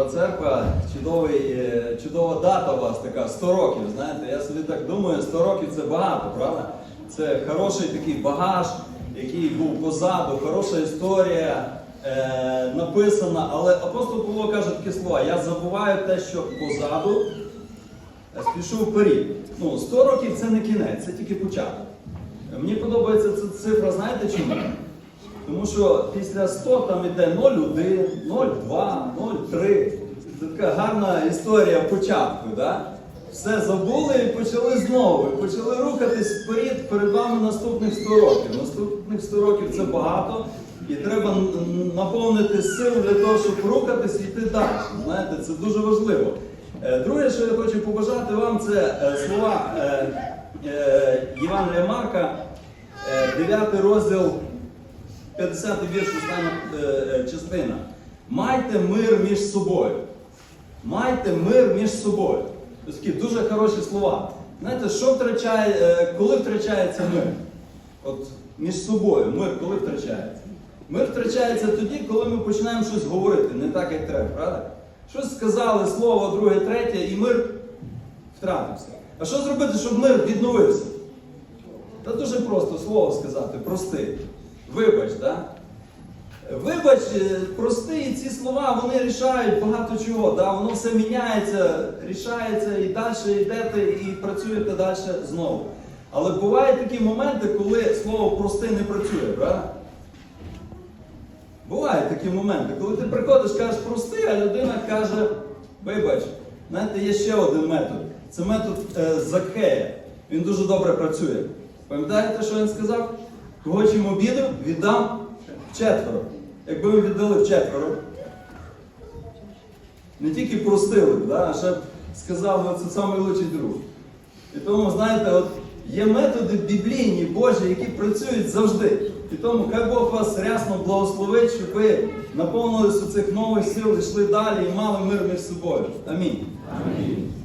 добра церква, чудовий, е, чудова дата у вас така 100 років. Знаєте, я собі так думаю, 100 років це багато, правда? Це хороший такий багаж, який був позаду, хороша історія е, написана. Але апостол Павло каже такі слова: я забуваю те, що позаду, спішу вперед. Ну, 100 років це не кінець, це тільки початок. Мені подобається ця цифра, знаєте чому? Тому що після 100 там іде 0,1, 0,2, 0,3. Це така гарна історія початку. Да? Все забули і почали знову. І почали рухатись вперед, перед вами наступних 100 років. Наступних 100 років це багато. І треба наповнити сил для того, щоб рухатись і йти далі. Знаєте, це дуже важливо. Е, Друге, що я хочу побажати вам, це е, слова е, Євангелія Марка, 9 розділ 50 вірш, остання е, е, частина. Майте мир між собою. Майте мир між собою. Такі дуже хороші слова. Знаєте, що втрачає, е, коли втрачається мир? От між собою, мир, коли втрачається? Мир втрачається тоді, коли ми починаємо щось говорити, не так, як треба, правда? Щось сказали, слово, друге, третє, і мир втратився. А що зробити, щоб мир відновився? Та дуже просто слово сказати, прости. Вибач, да? Вибач, е, прости, ці слова вони рішають багато чого. Да? Воно все міняється, рішається і далі йдете і працюєте далі знову. Але бувають такі моменти, коли слово прости не працює, правда? Бувають такі моменти, коли ти приходиш, кажеш прости, а людина каже, вибач, знаєте, є ще один метод. Це метод е, Закхея. Він дуже добре працює. Пам'ятаєте, що він сказав? Кого чим обідав, віддам вчетверо. Якби ви віддали вчетверо, не тільки простили, да, а ще б сказав, «Ну, це найкращий друг. І тому, знаєте, от є методи біблійні, Божі, які працюють завжди. І тому хай Бог вас рясно благословить, щоб ви наповнилися цих нових сил, йшли далі і мали мир між собою. Амінь. Амінь.